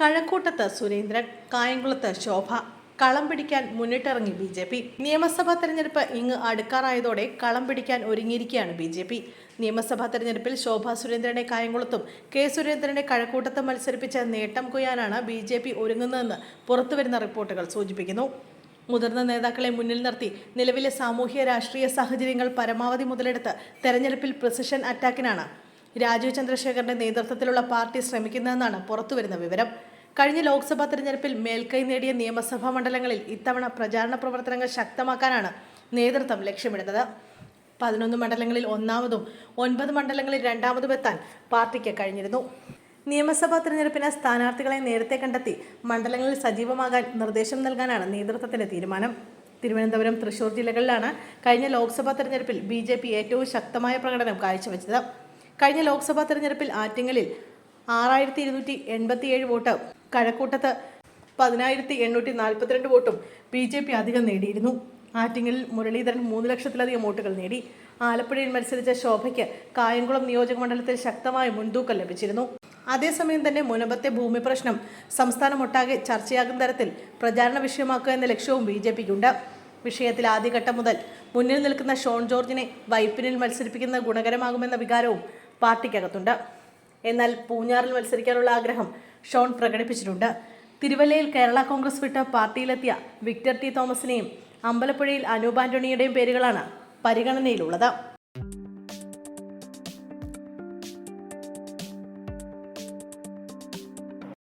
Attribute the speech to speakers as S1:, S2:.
S1: കഴക്കൂട്ടത്ത് സുരേന്ദ്രൻ കായംകുളത്ത് ശോഭ. കളം പിടിക്കാൻ മുന്നിട്ടിറങ്ങി ബി ജെ പി. നിയമസഭാ തെരഞ്ഞെടുപ്പ് ഇങ്ങ് അടുക്കാറായതോടെ കളം പിടിക്കാൻ ഒരുങ്ങിയിരിക്കുകയാണ് ബി ജെ പി. നിയമസഭാ തെരഞ്ഞെടുപ്പിൽ ശോഭാ സുരേന്ദ്രനെ കായംകുളത്തും കെ സുരേന്ദ്രനെ കഴക്കൂട്ടത്തും മത്സരിപ്പിച്ച നേട്ടം കൊയ്യാനാണ് ബി ജെ പി ഒരുങ്ങുന്നതെന്ന് പുറത്തുവരുന്ന റിപ്പോർട്ടുകൾ സൂചിപ്പിക്കുന്നു. മുതിർന്ന നേതാക്കളെ മുന്നിൽ നിർത്തി നിലവിലെ സാമൂഹ്യ രാഷ്ട്രീയ സാഹചര്യങ്ങൾ പരമാവധി മുതലെടുത്ത് തെരഞ്ഞെടുപ്പിൽ പ്രിസിഷൻ അറ്റാക്കിനാണ് രാജീവ് ചന്ദ്രശേഖറിന്റെ നേതൃത്വത്തിലുള്ള പാർട്ടി ശ്രമിക്കുന്നതെന്നാണ് പുറത്തുവരുന്ന വിവരം. കഴിഞ്ഞ ലോക്സഭാ തെരഞ്ഞെടുപ്പിൽ മേൽക്കൈ നേടിയ നിയമസഭാ മണ്ഡലങ്ങളിൽ ഇത്തവണ പ്രചാരണ പ്രവർത്തനങ്ങൾ ശക്തമാക്കാനാണ് നേതൃത്വം ലക്ഷ്യമിടുന്നത്. പതിനൊന്ന് മണ്ഡലങ്ങളിൽ ഒന്നാമതും ഒൻപത് മണ്ഡലങ്ങളിൽ രണ്ടാമതും എത്താൻ പാർട്ടിക്ക് കഴിഞ്ഞിരുന്നു. നിയമസഭാ തെരഞ്ഞെടുപ്പിന് സ്ഥാനാർത്ഥികളെ നേരത്തെ കണ്ടെത്തി മണ്ഡലങ്ങളിൽ സജീവമാകാൻ നിർദ്ദേശം നൽകാനാണ് നേതൃത്വത്തിന്റെ തീരുമാനം. തിരുവനന്തപുരം തൃശൂർ ജില്ലകളിലാണ് കഴിഞ്ഞ ലോക്സഭാ തെരഞ്ഞെടുപ്പിൽ ബി ഏറ്റവും ശക്തമായ പ്രകടനം കാഴ്ചവെച്ചത്. കഴിഞ്ഞ ലോക്സഭാ തെരഞ്ഞെടുപ്പിൽ ആറ്റിങ്ങലിൽ ആറായിരത്തി ഇരുന്നൂറ്റി എൺപത്തിയേഴ് വോട്ട് കഴക്കൂട്ടത്ത് പതിനായിരത്തി എണ്ണൂറ്റി നാൽപ്പത്തിരണ്ട് വോട്ടും ബി ജെ പി അധികം നേടിയിരുന്നു. ആറ്റിങ്ങലിൽ മുരളീധരൻ മൂന്ന് ലക്ഷത്തിലധികം വോട്ടുകൾ നേടി. ആലപ്പുഴയിൽ മത്സരിച്ച ശോഭയ്ക്ക് കായംകുളം നിയോജക മണ്ഡലത്തിൽ ശക്തമായ മുൻതൂക്കം ലഭിച്ചിരുന്നു. അതേസമയം തന്നെ മുനമ്പത്തെ ഭൂമി പ്രശ്നം സംസ്ഥാനമൊട്ടാകെ ചർച്ചയാകും തരത്തിൽ പ്രചാരണ വിഷയമാക്കുക എന്ന ലക്ഷ്യവും ബി ജെ പിക്കുണ്ട്. വിഷയത്തിൽ ആദ്യഘട്ടം മുതൽ മുന്നിൽ നിൽക്കുന്ന ഷോൺ ജോർജിനെ വൈപ്പിനിൽ മത്സരിപ്പിക്കുന്നത് ഗുണകരമാകുമെന്ന വികാരവും പാർട്ടിക്കകത്തുണ്ട്. എന്നാൽ പൂഞ്ഞാറിൽ മത്സരിക്കാനുള്ള ആഗ്രഹം ഷോൺ പ്രകടിപ്പിച്ചിട്ടുണ്ട്. തിരുവല്ലയിൽ കേരള കോൺഗ്രസ് വിട്ട് പാർട്ടിയിലെത്തിയ വിക്ടർ ടി തോമസിനെയും അമ്പലപ്പുഴയിൽ അനൂപ് ആന്റണിയുടെയും പേരുകളാണ് പരിഗണനയിലുള്ളത്.